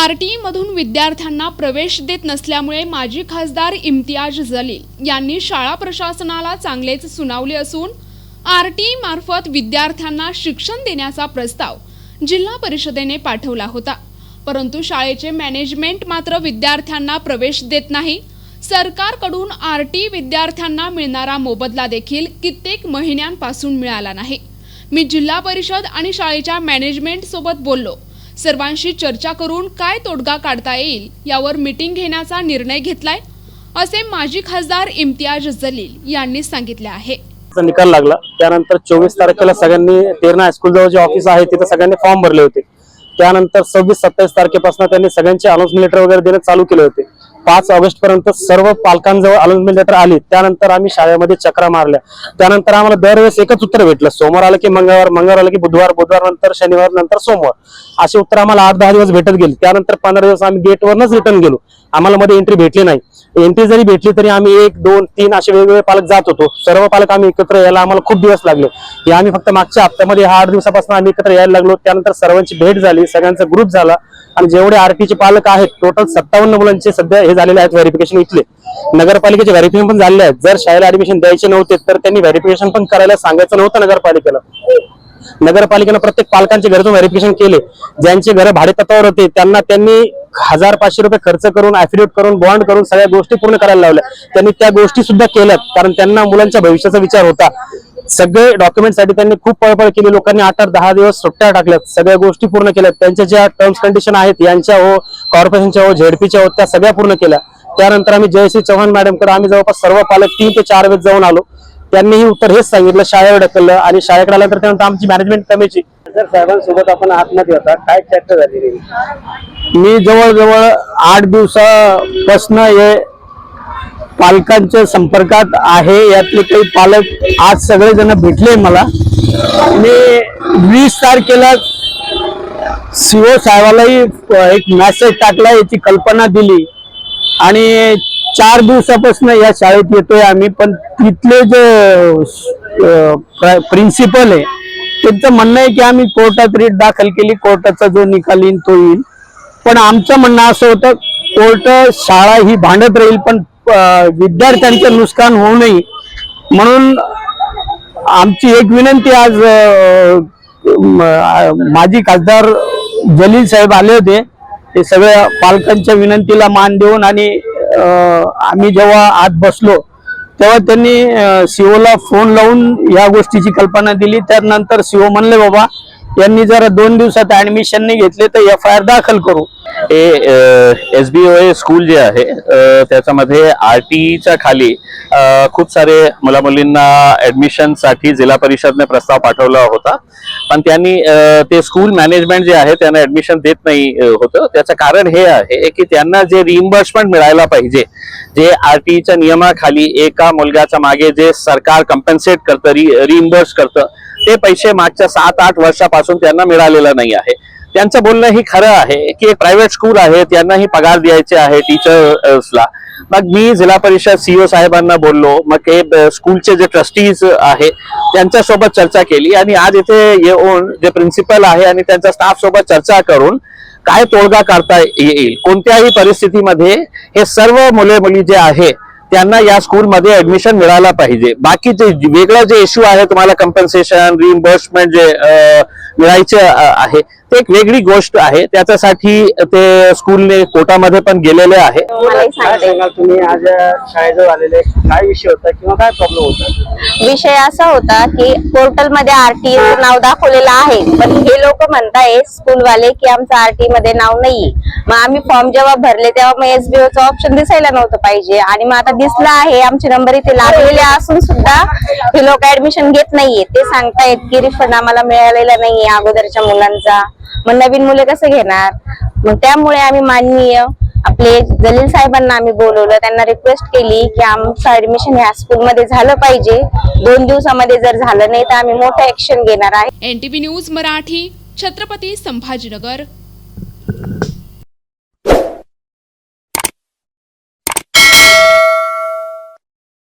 R T मधून विद्यार्थ्यांना प्रवेश देत नसल्यामुळे माजी खासदार इम्तियाज जलील यांनी शाळा प्रशासनाला चांगलेच सुनावले असून आर टी मार्फत विद्यार्थ्यांना शिक्षण देण्याचा प्रस्ताव जिल्हा परिषदेने पाठवला होता. परंतु शाळेचे मॅनेजमेंट मात्र विद्यार्थ्यांना प्रवेश देत नाही. सरकारकडून आर टी विद्यार्थ्यांना मिळणारा मोबदला देखील कित्येक महिन्यांपासून मिळाला नाही. मी जिल्हा परिषद आणि शाळेच्या मॅनेजमेंट सोबत बोललो. सर्वांशी चर्चा करून काय तोडगा काढता येईल यावर मीटिंग घेण्याचा निर्णय घेतलाय असे माजी खासदार इम्तियाज जलील यांनी सांगितले आहे. निकाल लागला. त्यानंतर चोवीस तारखेला सगळ्यांनी तेरणा हायस्कूल जवळ जे ऑफिस आहे तिथे सगळ्यांनी फॉर्म भरले होते. त्यानंतर सव्वीस सत्तावीस तारखेपासून त्यांनी सगळ्यांचे अनाउन्समेंट लेटर वगैरे देणं चालू केले होते. पाच ऑगस्ट पर्यंत सर्व पालकांजवळ अनाउन्समेंट लेटर आली. त्यानंतर आम्ही शाळेमध्ये चक्रा मारल्या. त्यानंतर आम्हाला दरवेळेस एकच उत्तर भेटलं. सोमवार आलं की मंगळवार मंगळवार आलं की बुधवार बुधवार नंतर शनिवार नंतर सोमवार. असे उत्तर आम्हाला आठ दहा दिवस भेटत गेले. त्यानंतर पंधरा दिवस आम्ही गेटवरनच रिटर्न गेलो. आम्हाला मध्ये एंट्री भेटली नाही. एंट्री जरी भेटली तरी आम्ही एक दोन तीन असे वेगवेगळे पालक जात होतो. सर्व पालक आम्ही एकत्र यायला आम्हाला खूप दिवस लागले. हे आम्ही फक्त मागच्या हप्त्यामध्ये हा आठ दिवसापासून आम्ही एकत्र यायला लागलो. त्यानंतर सर्वांची भेट झाली सगळ्यांचा ग्रुप झाला. आणि जेवढे आरटीचे पालक आहेत टोटल सत्तावन्न मुलांचे सध्या हे झालेले आहेत व्हेरिफिकेशन इथले. नगरपालिकेचे व्हेरिफिकेशन पण झाले आहेत. जर शाळेला ऍडमिशन द्यायचे नव्हते तर त्यांनी व्हेरिफिकेशन पण करायला सांगायचं नव्हतं नगरपालिकेला. नगरपालिकेनं प्रत्येक पालकांचे घरातून व्हेरिफिकेशन केले. ज्यांचे घर भाडेतत्वावर होते त्यांना त्यांनी हजार पाचशे रुपये खर्च करून ऍफिडेविट करून बॉन्ड करून सगळ्या गोष्टी पूर्ण करायला लावल्या. त्यांनी त्या गोष्टी सुद्धा केल्यात कारण त्यांना मुलांच्या भविष्याचा विचार होता. सगळे डॉक्युमेंटसाठी त्यांनी खूप पळपळ केली. लोकांनी आठ आठ दहा दिवस सुट्ट्या टाकल्यात. सगळ्या गोष्टी पूर्ण केल्यात. त्यांच्या ज्या टर्म्स कंडिशन आहेत यांच्या हो कॉर्पोरेशनच्या हो झेडपीच्या हो त्या सगळ्या पूर्ण केल्या. त्यानंतर आम्ही जयश्री चव्हाण मॅडमकडे आम्ही जवळपास सर्व पालक तीन ते चार वेळेस जाऊन आलो. त्यांनीही उत्तर हेच सांगितलं शाळेवर ढकललं आणि शाळेकडे आल्यानंतर त्यानंतर आमची मॅनेजमेंट कमीची सर साहेबांसोबत आपण आतमध्ये होता. काय चर्चा झाली मी जवळजवळ आठ दिवसापासून हे पालकांच्या संपर्कात आहे यातले काही पालक आज सगळेजण भेटले मला. मी वीस तारखेला सीओ साहेबालाही एक मेसेज टाकला याची कल्पना दिली. आणि चार दिवसापासून या शाळेत येतोय आम्ही पण तिथले जे प्रिन्सिपल आहे त्यांचं म्हणणं आहे की आम्ही कोर्टात रीट दाखल केली कोर्टाचा जो निकाल येईल तो येईल. पण आमचं म्हणणं असं होतं कोर्ट शाळा ही भांडत राहील पण विद्यार्थ्यांचं नुकसान होऊ नये. म्हणून आमची एक विनंती आज माजी खासदार जलील साहेब आले होते. ते सगळ्या पालकांच्या विनंतीला मान देऊन आणि आम्ही जेव्हा आत बसलो तेव्हा त्यांनी सीओला फोन लावून या गोष्टीची कल्पना दिली. त्यानंतर सीओ म्हणले बाबा यांनी जर दोन दिवसात ऍडमिशन नाही घेतले तर एफ आय आर दाखल करू. हे एस बी ओ ए स्कूल जे आहे त्याच्यामध्ये आर टीच्या खाली खूप सारे मुला मुलींना ऍडमिशनसाठी जिल्हा परिषदने प्रस्ताव पाठवला होता. पण त्यांनी ते स्कूल मॅनेजमेंट जे आहे त्यांना ऍडमिशन देत नाही होतं. त्याचं कारण हे आहे की त्यांना जे रिइम्बर्समेंट मिळायला पाहिजे जे आर टीच्या नियमाखाली एका मुलगाच्या मागे जे सरकार कम्पन्सेट करतं रिइम्बर्स करतं ते पैसे मागच्या सात आठ वर्षापासून त्यांना मिळालेलं नाही आहे. त्यांचं बोलणं ही खरं आहे की एक प्रायव्हेट स्कूल आहे त्यांनाही पगार द्यायचे आहे टीचर्सला मग मी जिल्हा परिषद सीओ साहेबांना बोललो मग हे स्कूलचे जे ट्रस्टीज आहे त्यांच्यासोबत चर्चा केली आणि आज इथे येऊन जे प्रिन्सिपल आहे आणि त्यांच्या स्टाफ सोबत चर्चा करून काय तोडगा काढता येईल. कोणत्याही परिस्थितीमध्ये हे सर्व मुले मुली जे आहे त्यांना या स्कूलमध्ये ऍडमिशन मिळायला पाहिजे. बाकीचे जे- वेगळं जे इश्यू आहे तुम्हाला कम्पन्सेशन रिइम्बर्समेंट जे मिळायचे आहे. ते एक वेगळी गोष्ट आहे. त्याच्यासाठी ते स्कूलने कोर्टामध्ये पण गेलेले आहे. काय सांगाल तुम्ही? आज शाळेजवळ आलेले काय विषय होता किंवा काय प्रॉब्लेम होता? विषय असा होता की पोर्टलमध्ये आरटी नाव दाखवलेलं आहे. पण हे लोक म्हणताय स्कूलवाले की आमचं आरटी मध्ये नाव नाहीये. मग आम्ही फॉर्म जेव्हा भरले तेव्हा मग एसबीओ चं ऑप्शन दिसायला नव्हतं पाहिजे. आणि मग आता दिसलं आहे आमचे नंबर इथे लागलेले असून सुद्धा हे लोक ऍडमिशन घेत नाहीये. ते सांगतायत की रिफंड आम्हाला मिळालेला नाहीये अगोदरच्या मुलांचा. मग नवीन मुले कसं घेणार? मग त्यामुळे आम्ही माननीय आपले जलील साहेबांना आम्ही बोलवलं. त्यांना रिक्वेस्ट केली की आमचं ऍडमिशन ह्या स्कूलमध्ये झालं पाहिजे. दोन दिवसामध्ये जर झालं नाही तर आम्ही मोठं ऍक्शन घेणार आहे. NTV news Marathi Chhatrapati Sambhajinagar.